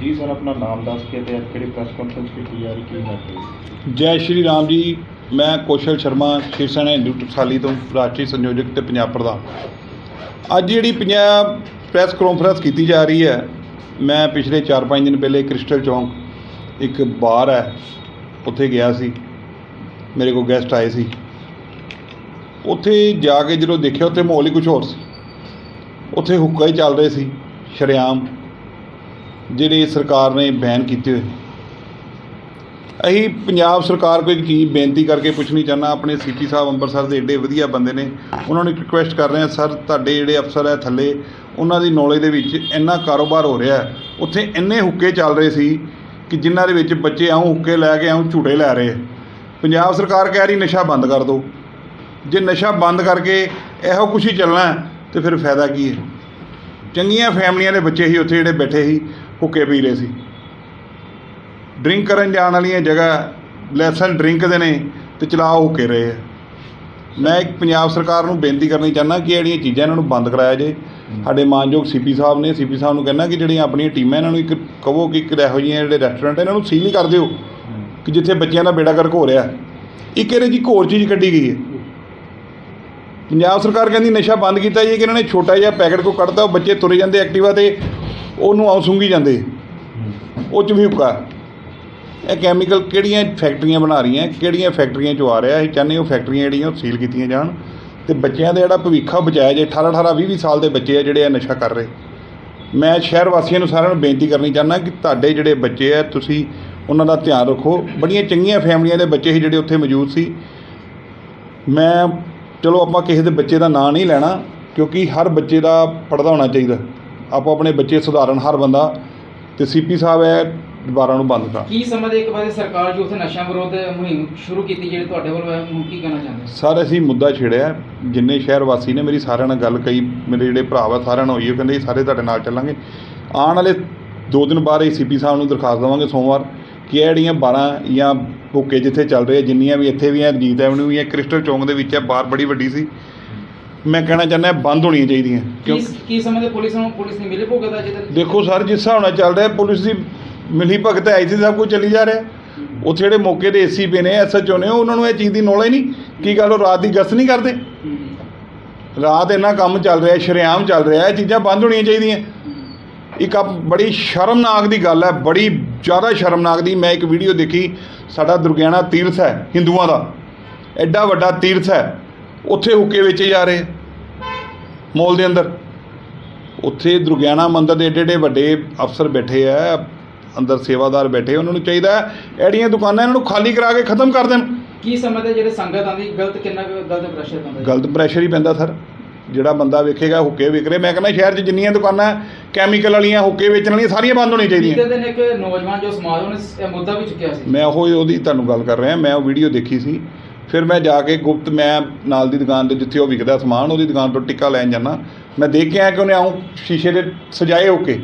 ਜੀ ਸਰ, ਆਪਣਾ ਨਾਮ ਦੱਸ ਕੇ ਤੇ ਅੱਜ ਕਿਹੜੀ ਪ੍ਰੈਸ ਕਾਨਫਰੰਸ ਕੀਤੀ ਜਾ ਰਹੀ, ਕੀ ਹੈ? ਜੈ ਸ਼੍ਰੀ ਰਾਮ ਜੀ, ਮੈਂ ਕੌਸ਼ਲ ਸ਼ਰਮਾ ਸ਼ਿਵ ਸੈਨਾ ਹਿੰਦੂ ਟਕਸਾਲੀ ਤੋਂ, ਰਾਸ਼ਟਰੀ ਸੰਯੋਜਕ ਤੇ ਪੰਜਾਬ ਪ੍ਰਧਾਨ। ਅੱਜ ਜਿਹੜੀ ਪੰਜਾਬ ਪ੍ਰੈਸ ਕਾਨਫਰੰਸ ਕੀਤੀ ਜਾ ਰਹੀ ਹੈ, ਮੈਂ ਪਿਛਲੇ 4-5 ਦਿਨ ਪਹਿਲੇ ਕ੍ਰਿਸਟਲ ਚੌਂਕ ਇੱਕ ਬਾਰ ਹੈ, ਉੱਥੇ ਗਿਆ ਸੀ। ਮੇਰੇ ਕੋਲ ਗੈਸਟ ਆਏ ਸੀ। ਉੱਥੇ ਜਾ ਕੇ ਜਦੋਂ ਦੇਖਿਆ, ਉੱਥੇ ਮਾਹੌਲ ਹੀ ਕੁਝ ਹੋਰ ਸੀ। ਉੱਥੇ ਹੁੱਕਾ ਹੀ ਚੱਲ ਰਹੇ ਸੀ, ਸ਼ਰੇਆਮ। ਜਿਹੜੇ ਸਰਕਾਰ ਨੇ ਬੈਨ ਕੀਤੇ ਹੋਏ ਅਸੀਂ ਪੰਜਾਬ ਸਰਕਾਰ ਕੋਈ ਇੱਕ ਚੀਜ਼ ਬੇਨਤੀ ਕਰਕੇ ਪੁੱਛਣੀ ਚਾਹੁੰਦਾ ਆਪਣੇ ਸੀਪੀ ਸਾਹਿਬ ਅੰਮ੍ਰਿਤਸਰ ਦੇ ਏਡੇ ਵਧੀਆ ਬੰਦੇ ਨੇ ਉਹਨਾਂ ਨੂੰ ਰਿਕੁਐਸਟ ਕਰ ਰਹੇ ਹਾਂ ਸਰ ਤੁਹਾਡੇ ਜਿਹੜੇ ਅਫਸਰ ਹੈ ਥੱਲੇ ਉਹਨਾਂ ਦੀ ਨੌਲੇਜ ਦੇ ਵਿੱਚ ਇੰਨਾ ਕਾਰੋਬਾਰ ਹੋ ਰਿਹਾ ਉੱਥੇ ਇੰਨੇ ਹੁੱਕੇ ਚੱਲ ਰਹੇ ਸੀ ਕਿ ਜਿਨ੍ਹਾਂ ਦੇ ਵਿੱਚ ਬੱਚੇ ਆਉਂ ਹੁੱਕੇ ਲੈ ਕੇ ਆਉਂ ਝੂਟੇ ਲੈ ਰਹੇ ਪੰਜਾਬ ਸਰਕਾਰ ਕਹਿ ਰਹੀ ਨਸ਼ਾ ਬੰਦ ਕਰ ਦਿਓ। ਜੇ ਨਸ਼ਾ ਬੰਦ ਕਰਕੇ ਇਹੋ ਕੁਛ ਹੀ ਚੱਲਣਾ ਹੈ, ਤੇ ਫਿਰ ਫਾਇਦਾ ਕੀ ਹੈ? ਚੰਗੀਆਂ ਫੈਮਲੀਆਂ ਦੇ ਬੱਚੇ ਹੀ ਉੱਥੇ ਜਿਹੜੇ ਬੈਠੇ ਸੀ ਹੁੱਕੇ ਪੀ ਰਹੇ ਸੀ। ਡਰਿੰਕ ਕਰਨ ਜਾਣ ਵਾਲੀਆਂ ਜਗ੍ਹਾ ਲੈਸਨ ਡਰਿੰਕ ਦੇ ਨੇ ਤੇ ਚਲਾਓ ਹੁੱਕੇ ਰਹੇ ਆ। ਮੈਂ ਇੱਕ ਪੰਜਾਬ ਸਰਕਾਰ ਨੂੰ ਬੇਨਤੀ ਕਰਨੀ ਚਾਹੁੰਦਾ ਕਿ ਜਿਹੜੀਆਂ ਚੀਜ਼ਾਂ ਇਹਨਾਂ ਨੂੰ ਬੰਦ ਕਰਾਇਆ ਜੇ ਸਾਡੇ ਮਾਨਯੋਗ ਸੀਪੀ ਸਾਹਿਬ ਨੇ, ਸੀਪੀ ਸਾਹਿਬ ਨੂੰ ਕਹਿੰਦਾ ਕਿ ਜਿਹੜੀਆਂ ਆਪਣੀਆਂ ਟੀਮਾਂ ਇਹਨਾਂ ਨੂੰ ਇੱਕ ਕਹੋ ਕਿ ਇੱਕ ਇਹੋ ਜਿਹੀਆਂ ਜਿਹੜੇ ਰੈਸਟੋਰੈਂਟ ਇਹਨਾਂ ਨੂੰ ਸੀਲ ਹੀ ਕਰ ਦਿਓ ਕਿ ਜਿੱਥੇ ਬੱਚਿਆਂ ਦਾ ਬੇੜਾ ਗਰਕ ਹੋ ਰਿਹਾ। ਇੱਕ ਇਹਦੇ ਜੀ ਇੱਕ ਹੋਰ ਚੀਜ਼ ਕੱਢੀ ਗਈ ਹੈ। ਪੰਜਾਬ ਸਰਕਾਰ ਕਹਿੰਦੀ ਨਸ਼ਾ ਬੰਦ ਕੀਤਾ ਜੀ, ਕਿ ਇਹਨਾਂ ਨੇ ਛੋਟਾ ਜਿਹਾ ਪੈਕੇਟ ਕੋ ਕੱਢਤਾ, ਉਹ ਬੱਚੇ ਤੁਰੇ ਜਾਂਦੇ ਐਕਟਿਵਾ ਤੇ, ਉਹਨੂੰ ਆਉਂ ਸੁੰਘੀ ਜਾਂਦੇ। ਉਹ ਚ ਵੀ ਹੁੱਕਾ। ਇਹ ਕੈਮੀਕਲ ਕਿਹੜੀਆਂ ਫੈਕਟਰੀਆਂ ਬਣਾ ਰਹੀਆਂ, ਕਿਹੜੀਆਂ ਫੈਕਟਰੀਆਂ ਚੋਂ ਆ ਰਿਹਾ, ਅਸੀਂ ਚਾਹੁੰਦੇ ਉਹ ਫੈਕਟਰੀਆਂ ਜਿਹੜੀਆਂ ਉਹ ਸੀਲ ਕੀਤੀਆਂ ਜਾਣ। ਤੇ ਬੱਚਿਆਂ ਦਾ ਜਿਹੜਾ ਭਵਿੱਖਾ ਬਚਾਇਆ ਜੇ 18 18 20 20 ਸਾਲ ਦੇ ਬੱਚੇ ਆ ਜਿਹੜੇ ਆ ਨਸ਼ਾ ਕਰ ਰਹੇ। ਮੈਂ ਸ਼ਹਿਰ ਵਾਸੀਆਂ ਨੂੰ ਸਾਰਿਆਂ ਨੂੰ ਬੇਨਤੀ ਕਰਨੀ ਚਾਹੁੰਦਾ ਕਿ ਤੁਹਾਡੇ ਜਿਹੜੇ ਬੱਚੇ ਆ, ਤੁਸੀਂ ਉਹਨਾਂ ਦਾ ਧਿਆਨ ਰੱਖੋ। ਬੜੀਆਂ ਚੰਗੀਆਂ ਫੈਮਲੀਆਂ ਦੇ ਬੱਚੇ ਸੀ ਜਿਹੜੇ ਉੱਥੇ ਮੌਜੂਦ ਸੀ। ਮੈਂ ਚਲੋ ਆਪਾਂ ਕਿਸੇ ਦੇ ਬੱਚੇ ਦਾ ਨਾਂ ਨਹੀਂ ਲੈਣਾ ਕਿਉਂਕਿ ਹਰ ਬੱਚੇ ਦਾ ਪੜਦਾ ਹੋਣਾ ਚਾਹੀਦਾ। ਆਪੋ ਆਪਣੇ ਬੱਚੇ ਸੁਧਾਰਨ ਹਰ ਬੰਦਾ ਤੇ ਸੀਪੀ ਸਾਹਿਬ ਹੈ ਦੁਬਾਰਾ ਨੂੰ ਬੰਦ ਕਰ। ਕੀ ਸਮਝਦੇ ਇੱਕ ਵਾਰੀ ਸਰਕਾਰ ਜੋ ਉੱਥੇ ਨਸ਼ਾ ਵਿਰੋਧ ਮੁਹਿੰਮ ਸ਼ੁਰੂ ਕੀਤੀ ਜਿਹੜੀ ਤੁਹਾਡੇ ਵੱਲੋਂ ਹੈ ਹੁਣ ਕੀ ਕਹਿਣਾ ਚਾਹੁੰਦੇ ਸਰ ਅਸੀਂ ਮੁੱਦਾ ਛੇੜਿਆ। ਜਿੰਨੇ ਸ਼ਹਿਰ ਵਾਸੀ ਨੇ ਮੇਰੀ ਸਾਰਿਆਂ ਨਾਲ ਗੱਲ ਕਈ ਮੇਰੇ ਜਿਹੜੇ ਭਰਾ ਵਾ ਸਾਰਿਆਂ ਨਾਲ ਹੋਈ ਉਹ ਕਹਿੰਦੇ ਸਾਰੇ ਤੁਹਾਡੇ ਨਾਲ ਚੱਲਾਂਗੇ। ਆਉਣ ਵਾਲੇ ਦੋ ਦਿਨ ਬਾਅਦ ਅਸੀਂ ਸੀਪੀ ਸਾਹਿਬ ਨੂੰ ਦਰਖਾਸਤ ਦੇਵਾਂਗੇ ਸੋਮਵਾਰ ਕਿ ਇਹ ਜਿਹੜੀਆਂ 12 ਜਾਂ ਹੁੱਕੇ ਜਿੱਥੇ ਚੱਲ ਰਹੇ ਆ, ਜਿੰਨੀਆਂ ਵੀ ਇੱਥੇ ਵੀ ਆ ਰਜੀਤ ਐਵਨਿਊ ਵੀ ਹੈ ਕ੍ਰਿਸਟਲ ਚੌਂਕ ਦੇ ਵਿੱਚ ਹੈ ਬਾਰ ਬੜੀ ਵੱਡੀ ਸੀ। ਮੈਂ ਕਹਿਣਾ ਚਾਹੁੰਦਾ ਬੰਦ ਹੋਣੀਆਂ ਚਾਹੀਦੀਆਂ। ਕੀ ਕਿਉਂਕਿ ਕੀ ਸਮਝਦੇ ਪੁਲਿਸ ਨੂੰ ਪੁਲਿਸ ਨੇ ਮਿਲੇ ਭੁਗਤਾ ਜਿਹਦੇ ਦੇਖੋ ਸਰ ਜਿਸ ਹਿਸਾਬ ਨਾਲ ਚੱਲ ਰਿਹਾ ਪੁਲਿਸ ਦੀ ਮਿਲੀ ਭਗਤ ਹੈ ਸੀ ਸਭ ਕੁਝ ਚੱਲੀ ਜਾ ਰਿਹਾ। ਉੱਥੇ ਜਿਹੜੇ ਮੌਕੇ ਦੇ ਏਸੀ ਪਏ ਨੇ ਐਸਐਚਓ ਨੇ ਉਹਨਾਂ ਨੂੰ ਇਹ ਚੀਜ਼ ਦੀ ਨੌਲੇਜ ਨਹੀਂ ਕੀ ਗੱਲ ਉਹ ਰਾਤ ਦੀ ਗਸ਼ਤ ਨਹੀਂ ਕਰਦੇ? ਰਾਤ ਇੰਨਾ ਕੰਮ ਚੱਲ ਰਿਹਾ ਸ਼ਰੇਆਮ ਚੱਲ ਰਿਹਾ ਇਹ ਚੀਜ਼ਾਂ ਬੰਦ ਹੋਣੀਆਂ ਚਾਹੀਦੀਆਂ। ਇੱਕ ਆ ਬੜੀ ਸ਼ਰਮਨਾਕ ਦੀ ਗੱਲ ਹੈ ਬੜੀ ਜ਼ਿਆਦਾ ਸ਼ਰਮਨਾਕ ਦੀ ਮੈਂ ਇੱਕ ਵੀਡੀਓ ਦੇਖੀ ਸਾਡਾ ਦੁਰਗਿਆਣਾ ਤੀਰਥ ਹੈ ਹਿੰਦੂਆਂ ਦਾ। ਐਡਾ ਵੱਡਾ ਤੀਰਥ ਹੈ ਉੱਥੇ ਹੁੱਕੇ ਵੇਚੇ ਜਾ ਰਹੇ ਮੋਲ ਦੇ ਅੰਦਰ। ਉੱਥੇ ਦੁਰਗਿਆਣਾ ਮੰਦਿਰ ਦੇ ਏਡੇ ਏਡੇ ਵੱਡੇ ਅਫਸਰ ਬੈਠੇ ਆ ਅੰਦਰ ਸੇਵਾਦਾਰ ਬੈਠੇ ਉਹਨਾਂ ਨੂੰ ਚਾਹੀਦਾ ਇਹੜੀਆਂ ਦੁਕਾਨਾਂ ਇਹਨਾਂ ਨੂੰ ਖਾਲੀ ਕਰਾ ਕੇ ਖਤਮ ਕਰ ਦੇਣ। ਕੀ ਸਮਝਦੇ ਜਿਹੜੇ ਸੰਗਤ ਆਂਦੀ ਗਲਤ ਕਿੰਨਾ ਕੁ ਗਲਤ ਪ੍ਰੈਸ਼ਰ ਪੈਂਦਾ ਗਲਤ ਪ੍ਰੈਸ਼ਰ ਹੀ ਪੈਂਦਾ ਸਰ। ਜਿਹੜਾ ਬੰਦਾ ਵੇਖੇਗਾ ਹੁੱਕੇ ਵਿਕ ਰਹੇ ਮੈਂ ਕਹਿੰਦਾ ਸ਼ਹਿਰ 'ਚ ਜਿੰਨੀਆਂ ਦੁਕਾਨਾਂ ਕੈਮੀਕਲ ਵਾਲੀਆਂ ਹੁੱਕੇ ਵੇਚਣ ਵਾਲੀਆਂ ਸਾਰੀਆਂ ਬੰਦ ਹੋਣੀਆਂ ਚਾਹੀਦੀਆਂ। ਦਿਨ ਇੱਕ ਨੌਜਵਾਨ ਜੋ ਸਮਾਜ ਉਹਨੇ ਇਹ ਮੁੱਦਾ ਵੀ ਚੁੱਕਿਆ ਸੀ। ਮੈਂ ਉਹ ਉਹਦੀ ਤੁਹਾਨੂੰ ਗੱਲ ਕਰ ਰਿਹਾ ਮੈਂ ਉਹ ਵੀਡੀਓ ਦੇਖੀ ਸੀ। ਫਿਰ ਮੈਂ ਜਾ ਕੇ ਗੁਪਤ ਮੈਂ ਨਾਲ ਦੀ ਦੁਕਾਨ ਤੇ ਜਿੱਥੇ ਉਹ ਵਿਕਦਾ ਸਮਾਨ ਉਹਦੀ ਦੁਕਾਨ ਤੋਂ ਟਿੱਕਾ ਲੈਣ ਜਾਣਾ ਮੈਂ ਦੇਖ ਕੇ ਆਇਆ ਕਿ ਉਹਨੇ ਆਉਂ ਸ਼ੀਸ਼ੇ ਦੇ ਸਜਾਏ ਹੋ ਕੇ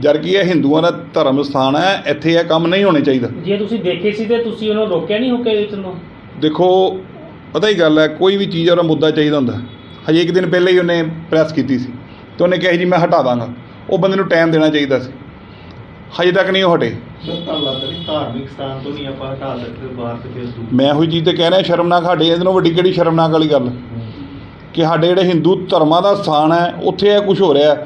ਜਦ ਕਿ ਇਹ ਹਿੰਦੂਆਂ ਦਾ ਧਰਮ ਸਥਾਨ ਹੈ ਇੱਥੇ ਇਹ ਕੰਮ ਨਹੀਂ ਹੋਣੇ ਚਾਹੀਦਾ। ਜੇ ਤੁਸੀਂ ਦੇਖੇ ਸੀ ਤੇ ਤੁਸੀਂ ਉਹਨੂੰ ਰੋਕਿਆ ਨਹੀਂ ਹੁੱਕੇ ਵੇਚਣ ਤੋਂ ਦੇਖੋ ਪਤਾ ਹੀ ਗੱਲ ਹੈ ਕੋਈ ਵੀ ਚੀਜ਼ ਉਹਦਾ ਮੁੱਦਾ ਚਾਹੀਦਾ ਹੁੰਦਾ। ਹਜੇ ਇੱਕ ਦਿਨ ਪਹਿਲਾਂ ਹੀ ਉਹਨੇ ਪ੍ਰੈਸ ਕੀਤੀ ਸੀ। ਤੇ ਉਹਨੇ ਕਿਹਾ ਜੀ ਮੈਂ ਹਟਾ ਦਾਂਗਾ। ਉਹ ਬੰਦੇ ਨੂੰ ਟਾਈਮ ਦੇਣਾ ਚਾਹੀਦਾ ਸੀ। ਹਜੇ ਤੱਕ ਨਹੀਂ ਉਹ ਹਟੇ। ਸਰ ਤੁਹਾਨੂੰ ਲੱਗਦਾ ਨਹੀਂ ਧਾਰਮਿਕ ਸਥਾਨ ਤੋਂ ਨਹੀਂ ਆਪਾਂ ਹਟਾ ਸਕਦੇ ਬਾਹਰ ਤੇ ਫਿਰ ਦੂਰ। ਮੈਂ ਉਹੀ ਚੀਜ਼ ਤੇ ਕਹਿ ਰਿਹਾ ਸ਼ਰਮਨਾਕ ਸਾਡੇ ਇਹਦੇ ਨਾਲੋਂ ਵੱਡੀ ਕਿਹੜੀ ਸ਼ਰਮਨਾਕ ਵਾਲੀ ਗੱਲ? ਕਿ ਸਾਡੇ ਜਿਹੜੇ ਹਿੰਦੂ ਧਰਮਾਂ ਦਾ ਸਥਾਨ ਹੈ ਉੱਥੇ ਇਹ ਕੁਝ ਹੋ ਰਿਹਾ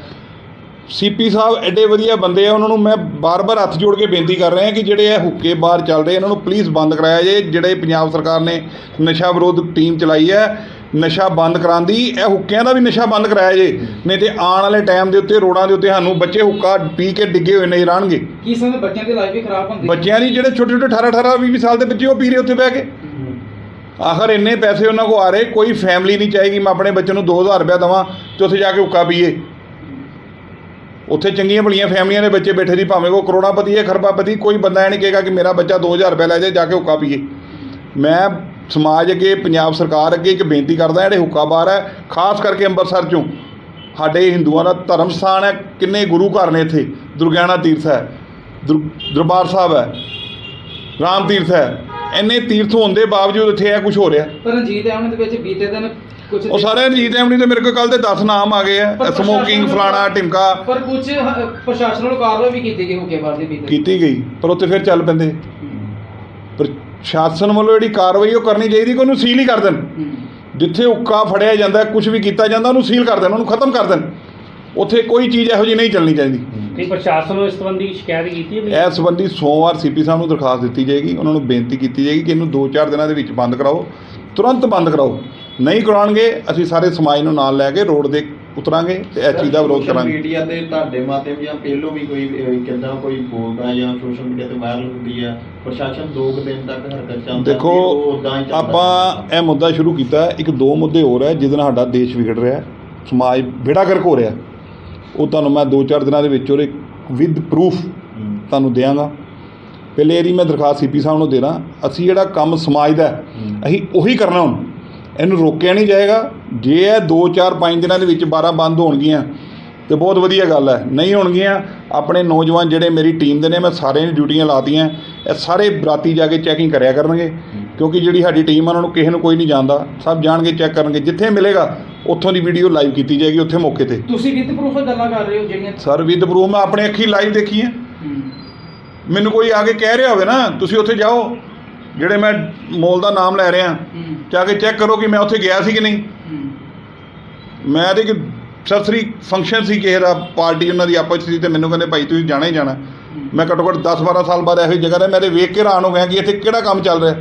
ਸੀਪੀ ਸਾਹਿਬ ਐਡੇ ਵਧੀਆ ਬੰਦੇ ਆ ਉਹਨਾਂ ਨੂੰ ਮੈਂ ਬਾਰ-ਬਾਰ ਹੱਥ ਜੋੜ ਕੇ ਬੇਨਤੀ ਕਰ ਰਿਹਾ ਕਿ ਜਿਹੜੇ ਇਹ ਹੁੱਕੇ ਬਾਹਰ ਚੱਲ ਰਹੇ ਇਹਨਾਂ ਨੂੰ ਪਲੀਜ਼ ਬੰਦ ਕਰਾਇਆ ਜੇ ਜਿਹੜੇ ਪੰਜਾਬ ਸਰਕਾਰ ਨੇ ਨਸ਼ਾ ਵਿਰੋਧ ਟੀਮ ਚਲਾਈ ਹੈ ਨਸ਼ਾ ਬੰਦ ਕਰਾਉਣ ਦੀ ਇਹ ਹੁੱਕਿਆਂ ਦਾ ਵੀ ਨਸ਼ਾ ਬੰਦ ਕਰਾਇਆ ਜੇ। ਨਹੀਂ ਤੇ ਆਉਣ ਵਾਲੇ ਟਾਈਮ ਦੇ ਉੱਤੇ ਰੋਡਾਂ ਦੇ ਉੱਤੇ ਸਾਨੂੰ ਬੱਚੇ ਹੁੱਕਾ ਪੀ ਕੇ ਡਿੱਗੇ ਹੋਏ ਨਜ਼ਰ ਆਉਣਗੇ। ਕੀ ਸਮਝਦੇ ਬੱਚਿਆਂ ਦੀ ਲਾਈਫ ਵੀ ਖਰਾਬ ਹੁੰਦੀ? ਬੱਚਿਆਂ ਦੀ ਜਿਹੜੇ ਛੋਟੇ ਛੋਟੇ 18 18 20 ਸਾਲ ਦੇ ਬੱਚੇ ਉਹ ਪੀ ਰਹੇ ਉੱਥੇ ਬਹਿ ਕੇ। ਆਖਰ ਇੰਨੇ ਪੈਸੇ ਉਹਨਾਂ ਕੋ ਆ ਰਹੇ ਕੋਈ ਫੈਮਿਲੀ ਨਹੀਂ ਚਾਹੇਗੀ ਮੈਂ ਆਪਣੇ ਬੱਚੇ ਨੂੰ 2000 ਰੁਪਇਆ ਦੇਵਾਂ ਤੇ ਉੱਥੇ ਜਾ ਕੇ ਹੁੱਕਾ ਪੀਏ। ਉੱਥੇ ਚੰਗੀਆਂ ਭਲੀਆਂ ਫੈਮਲੀਆਂ ਦੇ ਬੱਚੇ ਬੈਠੇ ਦੀ ਭਾਵੇਂ ਕੋ ਕਰੋੜਾਪਤੀ ਹੈ ਖਰਬਾਪਤੀ ਕੋਈ ਬੰਦਾ ਇਹ ਨਹੀਂ ਕਹੇਗਾ ਕਿ ਮੇਰਾ ਬੱਚਾ 2000 ਰੁਪਇਆ ਲੈ ਜਾਏ ਜਾ ਕੇ ਹੁੱਕਾ ਪੀਏ। ਮੈਂ ਸਮਾਜ ਅੱਗੇ ਪੰਜਾਬ ਸਰਕਾਰ ਅੱਗੇ ਇੱਕ ਬੇਨਤੀ ਕਰਦਾ ਜਿਹੜੇ ਹੁੱਕਾ ਬਾਰ ਹੈ ਖਾਸ ਕਰਕੇ ਅੰਮ੍ਰਿਤਸਰ ਚੋਂ। ਸਾਡੇ ਹਿੰਦੂਆਂ ਦਾ ਧਰਮ ਸਥਾਨ ਹੈ ਕਿੰਨੇ ਗੁਰੂ ਘਰ ਨੇ ਇੱਥੇ? ਦੁਰਗਿਆਣਾ ਤੀਰਥ ਹੈ ਦਰ- ਦਰਬਾਰ ਸਾਹਿਬ ਹੈ ਰਾਮ ਤੀਰਥ ਹੈ। ਇੰਨੇ ਤੀਰਥ ਹੋਣ ਦੇ ਬਾਵਜੂਦ ਇੱਥੇ ਇਹ ਕੁਝ ਹੋ ਰਿਹਾ। ਪਰ ਰਣਜੀਤ ਐਵਨ ਦੇ ਵਿੱਚ ਬੀਤੇ ਦਿਨ ਕੁਝ ਉਹ ਸਾਰੇ ਰਣਜੀਤ ਐਮਨੀ ਦੇ ਮੇਰੇ ਕੋਲ ਕੱਲ ਦੇ 10 ਨਾਮ ਆ ਗਏ ਆ। ਸਮੋਕਿੰਗ ਫਲਾਣਾ ਟਿਮਕਾ ਪਰ ਕੁਝ ਪ੍ਰਸ਼ਾਸਨ ਵੱਲੋਂ ਕਾਰਵਾਈ ਵੀ ਕੀਤੀ ਗਈ ਹੁੱਕੇਬਾਜ਼ ਦੇ ਵਿੱਚ ਕੀਤੀ ਗਈ ਪਰ ਉੱਥੇ ਫਿਰ ਚੱਲ ਪੈਂਦੇ। ਪ੍ਰਸ਼ਾਸਨ ਵੱਲੋਂ ਜਿਹੜੀ ਕਾਰਵਾਈ ਉਹ ਕਰਨੀ ਚਾਹੀਦੀ ਕਿ ਉਹਨੂੰ ਸੀਲ ਹੀ ਕਰ ਦੇਣ। ਜਿੱਥੇ ਉੱਕਾ ਫੜਿਆ ਜਾਂਦਾ ਕੁਝ ਵੀ ਕੀਤਾ ਜਾਂਦਾ ਉਹਨੂੰ ਸੀਲ ਕਰ ਦੇਣ ਉਹਨੂੰ ਖਤਮ ਕਰ ਦੇਣ। ਉੱਥੇ ਕੋਈ ਚੀਜ਼ ਇਹੋ ਜਿਹੀ ਨਹੀਂ ਚੱਲਣੀ ਚਾਹੀਦੀ। ਤੇ ਪ੍ਰਸ਼ਾਸਨ ਨੂੰ ਇਸ ਸੰਬੰਧੀ ਸ਼ਿਕਾਇਤ ਕੀਤੀ ਹੈ ਵੀ? ਇਸ ਸੰਬੰਧੀ ਸੋਮਵਾਰ ਸੀਪੀ ਸਾਹਿਬ ਨੂੰ ਦਰਖਾਸਤ ਦਿੱਤੀ ਜਾਏਗੀ। ਉਹਨਾਂ ਨੂੰ ਬੇਨਤੀ ਕੀਤੀ ਜਾਏਗੀ ਕਿ ਇਹਨੂੰ 2-4 ਦਿਨਾਂ ਦੇ ਵਿੱਚ ਬੰਦ ਕਰਾਓ। ਤੁਰੰਤ ਬੰਦ ਕਰਾਓ। ਨਹੀਂ ਕਰਾਉਣਗੇ ਅਸੀਂ ਸਾਰੇ ਸਮਾਜ ਨੂੰ ਨਾਲ ਲੈ ਕੇ ਰੋਡ ਦੇ ਉਤਰਾਂਗੇ ਤੇ ਇਸ ਚੀਜ਼ ਦਾ ਵਿਰੋਧ ਕਰਾਂਗੇ। ਮੀਡੀਆ ਤੇ ਤੁਹਾਡੇ ਮਾਧਿਅਮ ਜਾਂ ਪਹਿਲੋਂ ਵੀ ਕੋਈ ਕਿੰਦਾ ਕੋਈ ਬੋਲਦਾ ਜਾਂ ਸੋਸ਼ਲ ਮੀਡੀਆ ਤੇ ਵਾਇਰਲ ਹੁੰਦੀ ਆ? ਪ੍ਰਸ਼ਾਸਨ ਦੋ ਕੁ ਦਿਨ ਤੱਕ ਹਰਕਤ ਚਾਹੁੰਦਾ ਦੇਖੋ ਉਹ ਆਪਾਂ ਇਹ ਮੁੱਦਾ ਸ਼ੁਰੂ ਕੀਤਾ। ਇੱਕ ਦੋ ਮੁੱਦੇ ਹੋਰ ਹੈ ਜਿਹਦੇ ਨਾਲ ਸਾਡਾ ਦੇਸ਼ ਵਿਗੜ ਰਿਹਾ ਸਮਾਜ ਬੇੜਾ ਗਰਕ ਹੋ ਰਿਹਾ ਉਹ ਤੁਹਾਨੂੰ ਮੈਂ 2-4 ਦਿਨਾਂ ਦੇ ਵਿੱਚ ਉਹਦੇ ਵਿਦ ਪ੍ਰੂਫ। ਤੁਹਾਨੂੰ ਦਿਆਂਗਾ। ਪਹਿਲੇ ਇਹਦੀ ਮੈਂ ਦਰਖਾਸਤ ਸੀਪੀ ਸਾਹਿਬ ਨੂੰ ਦੇਣਾ ਅਸੀਂ ਜਿਹੜਾ ਕੰਮ ਸਮਾਜ ਦਾ। ਅਸੀਂ ਉਹੀ ਕਰਨਾ ਹੁਣ। ਇਹਨੂੰ ਰੋਕਿਆ ਨਹੀਂ ਜਾਏਗਾ। ਜੇ ਇਹ 2-4 5 ਦਿਨਾਂ ਦੇ ਵਿੱਚ 12 ਬੰਦ ਹੋਣਗੀਆਂ ਤੇ ਬਹੁਤ ਵਧੀਆ ਗੱਲ ਹੈ। ਨਹੀਂ ਹੋਣਗੀਆਂ ਆਪਣੇ ਨੌਜਵਾਨ ਜਿਹੜੇ ਮੇਰੀ ਟੀਮ ਦੇ ਨੇ ਮੈਂ ਸਾਰਿਆਂ ਦੀ ਡਿਊਟੀਆਂ ਲਾਤੀਆਂ। ਇਹ ਸਾਰੇ ਬਰਾਤੀ ਜਾ ਕੇ ਚੈਕਿੰਗ ਕਰਿਆ ਕਰਨਗੇ। ਕਿਉਂਕਿ ਜਿਹੜੀ ਸਾਡੀ ਟੀਮ ਆ ਉਹਨਾਂ ਨੂੰ ਕਿਸੇ ਨੂੰ ਕੋਈ ਨਹੀਂ ਜਾਣਦਾ। ਸਭ ਜਾਣਗੇ ਚੈੱਕ ਕਰਨਗੇ। ਜਿੱਥੇ ਮਿਲੇਗਾ ਉੱਥੋਂ ਦੀ ਵੀਡੀਓ ਲਾਈਵ ਕੀਤੀ ਜਾਏਗੀ ਉੱਥੇ ਮੌਕੇ ਤੇ। ਤੁਸੀਂ ਵਿਦ ਪ੍ਰੂਫ ਗੱਲਾਂ ਕਰ ਰਹੇ ਹੋ ਜਿਹੜੀਆਂ ਸਰ ਵਿਦ ਪ੍ਰੂਫ ਮੈਂ ਆਪਣੇ ਅੱਖੀ ਲਾਈਵ ਦੇਖੀ ਹੂੰ। ਮੈਨੂੰ ਕੋਈ ਆ ਕੇ ਕਹਿ ਰਿਹਾ ਹੋਵੇ ਨਾ ਤੁਸੀਂ ਉੱਥੇ ਜਾਓ। ਜਿਹੜੇ ਮੈਂ ਮੋਲ ਦਾ ਨਾਮ ਲੈ ਰਿਹਾ। ਜਾ ਕੇ ਚੈੱਕ ਕਰੋ ਕਿ ਮੈਂ ਉੱਥੇ ਗਿਆ ਸੀ ਕਿ ਨਹੀਂ। ਮੈਂ ਤੇ ਕਿ ਸਰਸਰੀ ਫੰਕਸ਼ਨ ਸੀ ਕਿਸੇ ਦਾ ਪਾਰਟੀ ਉਹਨਾਂ ਦੀ ਆਪਸ ਸੀ ਤੇ ਮੈਨੂੰ ਕਹਿੰਦੇ ਭਾਈ ਤੁਸੀਂ ਜਾਣਾ ਹੀ ਜਾਣਾ ਮੈਂ ਘੱਟੋ ਘੱਟ 10 12 ਸਾਲ ਬਾਅਦ ਇਹੋ ਜਗ੍ਹਾ ਤੇ ਮੈਂ ਤੇ ਵੇਖ ਕੇ ਹੈਰਾਨ ਹੋ ਗਿਆ ਕਿ ਇੱਥੇ ਕਿਹੜਾ ਕੰਮ ਚੱਲ ਰਿਹਾ।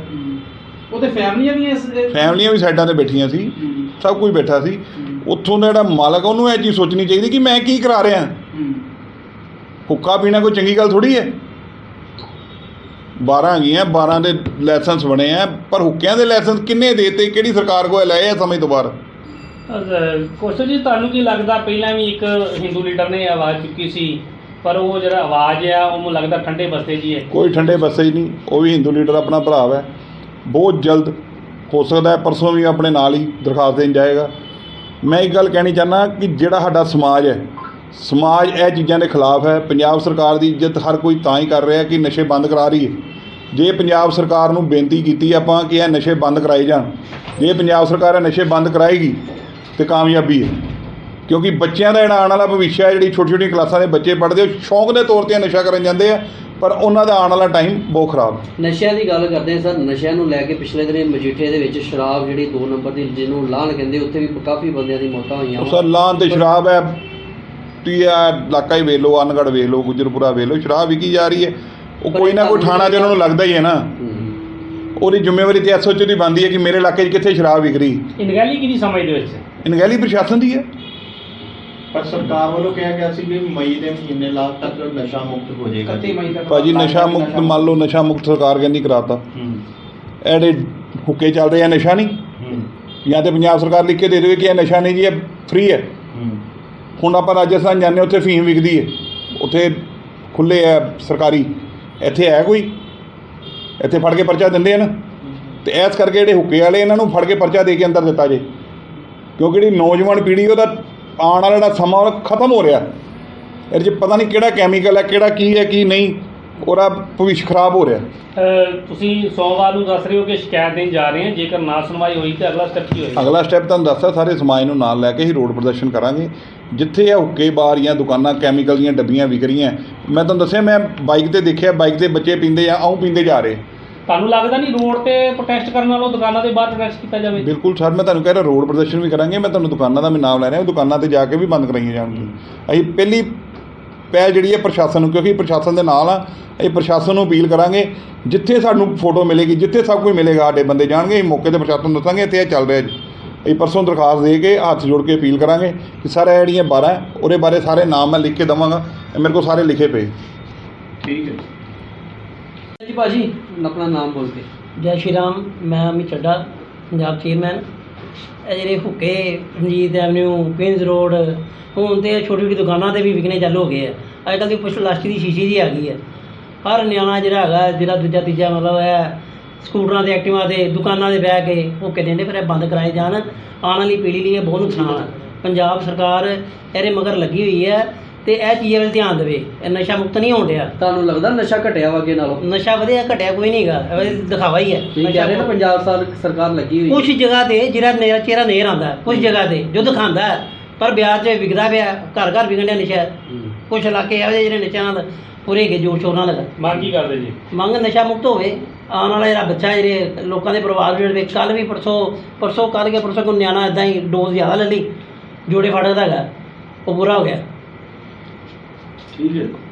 ਉਹਦੇ ਫੈਮਲੀਆਂ ਵੀ ਇਸ ਫੈਮਲੀਆਂ ਵੀ ਸਾਈਡਾਂ ਤੇ ਬੈਠੀਆਂ ਸੀ। ਸਭ ਕੁਝ ਬੈਠਾ ਸੀ ਉੱਥੋਂ ਦਾ ਜਿਹੜਾ ਮਾਲਕ ਉਹਨੂੰ ਇਹ ਚੀਜ਼ ਸੋਚਣੀ ਚਾਹੀਦੀ ਕਿ ਮੈਂ ਕੀ ਕਰਾ ਰਿਹਾ। ਹੁੱਕਾ ਪੀਣਾ ਕੋਈ ਚੰਗੀ ਗੱਲ ਥੋੜੀ ਹੈ 12 ਹੈਗੀਆਂ 12 ਦੇ ਲਾਇਸੈਂਸ ਬਣੇ ਆ ਪਰ ਹੁੱਕਿਆਂ ਦੇ ਲਾਇਸੈਂਸ ਕਿੰਨੇ ਦੇਤੇ ਕਿਹੜੀ ਸਰਕਾਰ ਕੋਲ ਲਏ ਆ ਸਮੇਂ ਤੋਂ ਬਾਅਦ? ਕੋਸ਼ਲ ਜੀ ਤੁਹਾਨੂੰ ਕੀ ਲੱਗਦਾ ਪਹਿਲਾਂ ਵੀ ਇੱਕ ਹਿੰਦੂ ਲੀਡਰ ਨੇ ਆਵਾਜ਼ ਚੁੱਕੀ ਸੀ ਪਰ ਉਹ ਜਿਹੜਾ ਆਵਾਜ਼ ਆ ਉਹ ਲੱਗਦਾ ਠੰਡੇ ਬਸਤੇ ਜੀ ਹੈ। ਕੋਈ ਠੰਡੇ ਬੱਸੇ ਹੀ ਨਹੀਂ ਉਹ ਵੀ ਹਿੰਦੂ ਲੀਡਰ ਆਪਣਾ ਭਰਾ ਹੈ ਬਹੁਤ ਜਲਦ ਹੋ ਸਕਦਾ ਹੈ ਪਰਸੋਂ ਵੀ ਆਪਣੇ ਨਾਲ ਹੀ ਦਰਖਾਸਤ ਦੇਣ ਜਾਏਗਾ। ਮੈਂ ਇੱਕ ਗੱਲ ਕਹਿਣੀ ਚਾਹੁੰਦਾ ਕਿ ਜਿਹੜਾ ਸਾਡਾ ਸਮਾਜ ਹੈ ਸਮਾਜ ਇਹ ਚੀਜ਼ਾਂ ਦੇ ਖਿਲਾਫ ਹੈ। ਪੰਜਾਬ ਸਰਕਾਰ ਦੀ ਇੱਜ਼ਤ ਹਰ ਕੋਈ ਤਾਂ ਹੀ ਕਰ ਰਿਹਾ ਕਿ ਨਸ਼ੇ ਬੰਦ ਕਰਾ ਰਹੀ ਹੈ। ਜੇ ਪੰਜਾਬ ਸਰਕਾਰ ਨੂੰ ਬੇਨਤੀ ਕੀਤੀ ਆਪਾਂ ਕਿ ਇਹ ਨਸ਼ੇ ਬੰਦ ਕਰਾਏ ਜਾਣ ਜੇ ਪੰਜਾਬ ਸਰਕਾਰ ਇਹ ਨਸ਼ੇ ਬੰਦ ਕਰਾਏਗੀ ਤੇ ਕਾਮਯਾਬੀ ਹੈ। ਕਿਉਂਕਿ ਬੱਚਿਆਂ ਦਾ ਜਿਹੜਾ ਆਉਣ ਵਾਲਾ ਭਵਿੱਖ ਹੈ ਜਿਹੜੀ ਛੋਟੀ ਛੋਟੀ ਕਲਾਸਾਂ ਦੇ ਬੱਚੇ ਪੜ੍ਹਦੇ ਉਹ ਸ਼ੌਂਕ ਦੇ ਤੌਰ ਤੇ ਨਸ਼ਾ ਕਰਨ ਜਾਂਦੇ ਆ ਪਰ ਉਹਨਾਂ ਦਾ ਆਉਣ ਵਾਲਾ ਟਾਈਮ ਬਹੁਤ ਖਰਾਬ ਨਸ਼ਿਆਂ ਦੀ ਗੱਲ ਕਰਦੇ ਸਰ ਨਸ਼ਿਆਂ ਨੂੰ ਲੈ ਕੇ ਪਿਛਲੇ ਦਿਨੀ ਮਜੀਠੇ ਦੇ ਵਿੱਚ ਸ਼ਰਾਬ ਜਿਹੜੀ 2 ਨੰਬਰ ਦੀ ਜਿਹਨੂੰ ਲਾਹਣ ਕਹਿੰਦੇ ਉੱਥੇ ਵੀ ਕਾਫੀ ਬੰਦਿਆਂ ਦੀ ਮੌਤਾਂ ਹੋਈਆਂ। ਸਰ ਲਾਂ ਤੇ ਸ਼ਰਾਬ ਹੈ ਤੁਸੀਂ ਆ ਇਲਾਕਾ ਹੀ ਵੇਖ ਲਓ ਅਨਗੜ ਵੇਖ ਲਓ ਗੁਜਰਪੁਰਾ ਵੇਖ ਲਓ ਸ਼ਰਾਬ ਵਿਕੀ ਜਾ ਰਹੀ ਹੈ। ਉਹ ਕੋਈ ਨਾ ਕੋਈ ਥਾਣਾ ਤੇ ਉਹਨਾਂ ਨੂੰ ਲੱਗਦਾ ਹੀ ਹੈ ਨਾ। ਉਹਦੀ ਜ਼ਿੰਮੇਵਾਰੀ ਤੇ ਐਸਓਚ ਦੀ ਬਣਦੀ ਹੈ ਕਿ ਮੇਰੇ ਇਲਾਕੇ 'ਚ ਕਿੱਥੇ ਸ਼ਰਾਬ ਵਿਕ ਰਹੀ। ਇਨਗੈਲੀ ਕਿਹਦੀ ਸਮਝਦੇ ਹੋ ਇਸ 'ਚ? ਅਣਗਹਿਲੀ ਪ੍ਰਸ਼ਾਸਨ ਦੀ ਹੈ। ਪਰ ਸਰਕਾਰ ਵੱਲੋਂ ਕਿਹਾ ਗਿਆ ਸੀ ਵੀ ਮਈ ਦੇ ਮਹੀਨੇ ਲਾਸਟ ਤੱਕ ਨਸ਼ਾ ਮੁਕਤ ਹੋ ਜਾਏਗਾ। 31 ਮਈ ਤੱਕ ਭਾਜੀ ਨਸ਼ਾ ਮੁਕਤ ਮੰਨ ਲਓ ਨਸ਼ਾ ਮੁਕਤ ਸਰਕਾਰ ਕਹਿੰਦੀ ਕਰਾਤਾ। ਹੂੰ। ਐਡੇ ਹੁੱਕੇ ਚੱਲ ਰਹੇ ਆ ਨਸ਼ਾ ਨਹੀਂ। ਹੂੰ। ਜਾਂ ਤੇ ਪੰਜਾਬ ਸਰਕਾਰ ਲਿਖ ਕੇ ਦੇ ਦੇਵੇ ਕਿ ਇਹ ਨਸ਼ਾ ਨਹੀਂ ਜੀ ਇਹ ਫ੍ਰੀ ਹੈ। ਹੂੰ। ਹੁਣ ਆਪਾਂ ਰਾਜਸਥਾਨ ਜਾਂਦੇ ਹਾਂ, ਉੱਥੇ ਫੀਮ ਵਿਕਦੀ ਹੈ। ਉੱਥੇ ਖੁੱਲੇ ਆ ਸਰਕਾਰੀ। ਇੱਥੇ ਹੈ ਕੋਈ? ਇੱਥੇ ਫੜ ਕੇ ਪਰਚਾ ਦਿੰਦੇ ਹਨ ਨਾ? ਤੇ ਐਸ ਕਰਕੇ ਜਿਹੜੇ ਹੁੱਕੇ ਵਾਲੇ ਇਹਨਾਂ ਨੂੰ ਫੜ ਕੇ ਪਰਚਾ ਦੇ ਕੇ ਅੰਦਰ ਦਿੱਤਾ ਜੇ। ਕਿਉਂਕਿ ਜਿਹੜੀ ਨੌਜਵਾਨ ਪੀੜ੍ਹੀ, ਉਹਦਾ ਆਉਣ ਵਾਲਾ ਜਿਹੜਾ ਸਮਾਂ, ਉਹ ਖਤਮ ਹੋ ਰਿਹਾ। ਇਹਦੇ 'ਚ ਪਤਾ ਨਹੀਂ ਕਿਹੜਾ ਕੈਮੀਕਲ ਹੈ, ਕਿਹੜਾ ਕੀ ਹੈ, ਕੀ ਨਹੀਂ। ਉਹਦਾ ਭਵਿੱਖ ਖਰਾਬ ਹੋ ਰਿਹਾ। ਅਹ ਤੁਸੀਂ ਸੋਮਵਾਰ ਨੂੰ ਦੱਸ ਰਹੇ ਹੋ ਕਿ ਸ਼ਿਕਾਇਤ ਦੇਣ ਜਾ ਰਹੇ ਹਾਂ। ਜੇਕਰ ਨਾ ਸੁਣਵਾਈ ਹੋਈ ਤਾਂ ਅਗਲਾ ਸਟੈਪ ਕੀ ਹੋਏਗਾ? ਅਗਲਾ ਸਟੈਪ ਤੁਹਾਨੂੰ ਦੱਸਦਾ ਸਾਰੇ ਸਮਾਜ ਨੂੰ ਨਾਲ ਲੈ ਕੇ ਹੀ ਰੋਡ ਪ੍ਰਦਰਸ਼ਨ ਕਰਾਂਗੇ। ਜਿੱਥੇ ਇਹ ਹੁੱਕੇ ਬਾਰ ਜਾਂ ਦੁਕਾਨਾਂ ਕੈਮੀਕਲ ਦੀਆਂ ਡੱਬੀਆਂ ਵਿਕ ਰਹੀਆਂ। ਮੈਂ ਤੁਹਾਨੂੰ ਦੱਸਿਆ ਮੈਂ ਬਾਈਕ ਤੇ ਦੇਖਿਆ ਬਾਈਕ ਤੇ ਬੱਚੇ ਪੀਂਦੇ ਆ ਆਉਂ ਪੀਂਦੇ ਜਾ ਰਹੇ। ਤੁਹਾਨੂੰ ਲੱਗਦਾ ਨਹੀਂ ਰੋਡ ਤੇ ਪ੍ਰੋਟੈਸਟ ਕਰਨ ਨਾਲੋਂ ਦੁਕਾਨਾਂ ਦੇ ਬਾਹਰ ਪ੍ਰੋਟੈਸਟ ਕੀਤਾ ਜਾਵੇ? ਬਿਲਕੁਲ ਸਰ ਮੈਂ ਤੁਹਾਨੂੰ ਕਹਿ ਰਿਹਾ ਰੋਡ ਪ੍ਰਦਰਸ਼ਨ ਵੀ ਕਰਾਂਗੇ। ਮੈਂ ਤੁਹਾਨੂੰ ਦੁਕਾਨਾਂ ਦਾ ਵੀ ਨਾਮ ਲੈ ਰਿਹਾ ਦੁਕਾਨਾਂ ਤੇ ਜਾ ਕੇ ਵੀ ਬੰਦ ਕਰਾਈਆਂ ਜਾਣਗੀਆਂ। ਅਸੀਂ ਪਹਿਲੀ ਪਹਿਲ ਜਿਹੜੀ ਹੈ ਪ੍ਰਸ਼ਾਸਨ ਨੂੰ ਕਿਉਂਕਿ ਪ੍ਰਸ਼ਾਸਨ ਦੇ ਨਾਲ ਆ ਅਸੀਂ ਪ੍ਰਸ਼ਾਸਨ ਨੂੰ ਅਪੀਲ ਕਰਾਂਗੇ ਜਿੱਥੇ ਸਾਨੂੰ ਫੋਟੋ ਮਿਲੇਗੀ ਜਿੱਥੇ ਸਭ ਕੁਝ ਮਿਲੇਗਾ ਸਾਡੇ ਬੰਦੇ ਜਾਣਗੇ ਅਸੀਂ ਮੌਕੇ ਤੇ ਪ੍ਰਸ਼ਾਸਨ ਨੂੰ ਦੱਸਾਂਗੇ ਇੱਥੇ ਇਹ ਚੱਲ ਰਿਹਾ ਜੀ। ਅਸੀਂ ਪਰਸੋਂ ਦਰਖਾਸਤ ਦੇ ਕੇ ਹੱਥ ਜੋੜ ਕੇ ਅਪੀਲ ਕਰਾਂਗੇ ਕਿ ਸਰ ਇਹ ਜਿਹੜੀਆਂ 12 ਹੈ, ਉਹਦੇ ਬਾਰੇ ਸਾਰੇ ਨਾਮ ਮੈਂ ਲਿਖ ਕੇ ਦਵਾਂਗਾ ਇਹ ਮੇਰੇ ਕੋਲ ਸਾਰੇ ਲਿਖੇ ਪਏ। ਠੀਕ ਹੈ ਜੀ ਭਾਜੀ ਆਪਣਾ ਨਾਮ ਬੋਲ ਕੇ। ਜੈ ਸ਼੍ਰੀ ਰਾਮ ਮੈਂ ਅਮਿਤ ਚੱਡਾ ਪੰਜਾਬ ਚੇਅਰਮੈਨ। ਇਹ ਜਿਹੜੇ ਹੁੱਕੇ, ਰਣਜੀਤ ਐਵਨਿਊ ਕੁਇਨਸ ਰੋਡ ਹੁਣ ਤੇ ਛੋਟੀ ਛੋਟੀ ਦੁਕਾਨਾਂ ਤੇ ਵੀ ਵਿਕਣੇ ਚਾਲੂ ਹੋ ਗਏ ਆ। ਅੱਜ ਕੱਲ੍ਹ ਦੀ ਪੁਸ਼ ਪਲਾਸਟਿਕ ਦੀ ਸ਼ੀਸ਼ੀ ਦੀ ਆ ਗਈ ਹੈ ਹਰ ਨਿਆਣਾ ਜਿਹੜਾ ਹੈਗਾ, ਜਿਹੜਾ ਦੂਜਾ ਤੀਜਾ ਮਤਲਬ ਹੈ, ਸਕੂਟਰਾਂ ਤੇ, ਐਕਟਿਵਾ ਤੇ, ਦੁਕਾਨਾਂ ਤੇ ਬਹਿ ਕੇ ਹੁੱਕੇ ਦਿੰਦੇ ਫਿਰ ਇਹ ਬੰਦ ਕਰਾਏ ਜਾਣ। ਆਉਣ ਵਾਲੀ ਪੀੜ੍ਹੀ ਲਈ ਇਹ ਬਹੁਤ ਨੁਕਸਾਨ ਹੈ ਪੰਜਾਬ ਸਰਕਾਰ ਇਹਦੇ ਮਗਰ ਲੱਗੀ ਹੋਈ ਹੈ। ਤੇ ਇਹ ਚੀਜ਼ਾਂ ਵੱਲ ਧਿਆਨ ਦੇਵੇ ਇਹ ਨਸ਼ਾ ਮੁਕਤ ਨਹੀਂ ਹੋਣ ਡਿਆ। ਤੁਹਾਨੂੰ ਲੱਗਦਾ ਨਸ਼ਾ ਘਟਿਆ ਵਾ ਅੱਗੇ ਨਾਲੋਂ? ਨਸ਼ਾ ਵਧਿਆ ਘਟਿਆ ਕੋਈ ਨਹੀਂਗਾ ਇਹ ਦਿਖਾਵਾ ਹੀ ਹੈ ਤੁਸੀਂ ਕਹਿ ਰਹੇ ਨਾ ਪੰਜਾਬ ਸਰ- ਸਰਕਾਰ ਲੱਗੀ ਹੋਈ ਕੁਝ ਜਗ੍ਹਾ ਤੇ ਜਿਹੜਾ ਨੇਰਾ ਚਿਹਰਾ ਨੇਰ ਆਉਂਦਾ ਕੁਝ ਜਗ੍ਹਾ ਤੇ ਜੋ ਦਿਖਾਉਂਦਾ ਹੈ, ਪਰ ਵਿਆਹ 'ਚ ਵਿਕਦਾ ਪਿਆ ਘਰ ਘਰ ਵਿਕਣ ਡਿਆ ਨਸ਼ਾ। ਹੂੰ। ਕੁਝ ਇਲਾਕੇ ਇਹੋ ਜਿਹੇ ਜਿਹੜੇ ਨਸ਼ਿਆਂ ਨਾਲ ਪੂਰੇ ਹੈਗੇ ਜੋਰ ਸ਼ੋਰ ਨਾਲ ਲਗਾ। ਮੰਗ ਕੀ ਕਰਦੇ ਜੀ? ਮੰਗ ਨਸ਼ਾ ਮੁਕਤ ਹੋਵੇ ਆਉਣ ਵਾਲਾ ਜਿਹੜਾ ਬੱਚਾ ਜਿਹੜੇ ਲੋਕਾਂ ਦੇ ਪਰਿਵਾਰ ਜਿਹੜੇ ਕੱਲ ਵੀ ਪਰਸੋਂ ਪਰਸੋਂ ਕੱਲ ਕੇ ਪਰਸੋਂ ਕੋ ਨਿਆਣਾ ਇਦਾਂ ਹੀ ਡੋਜ਼ ਜ਼ਿਆਦਾ ਲੈ ਲਈ ਜੋੜੇ ਫੜਦਾ ਹੈਗਾ ਉਹ ਬੁਰਾ ਹੋ ਗਿਆ। ਠੀਕ ਹੈ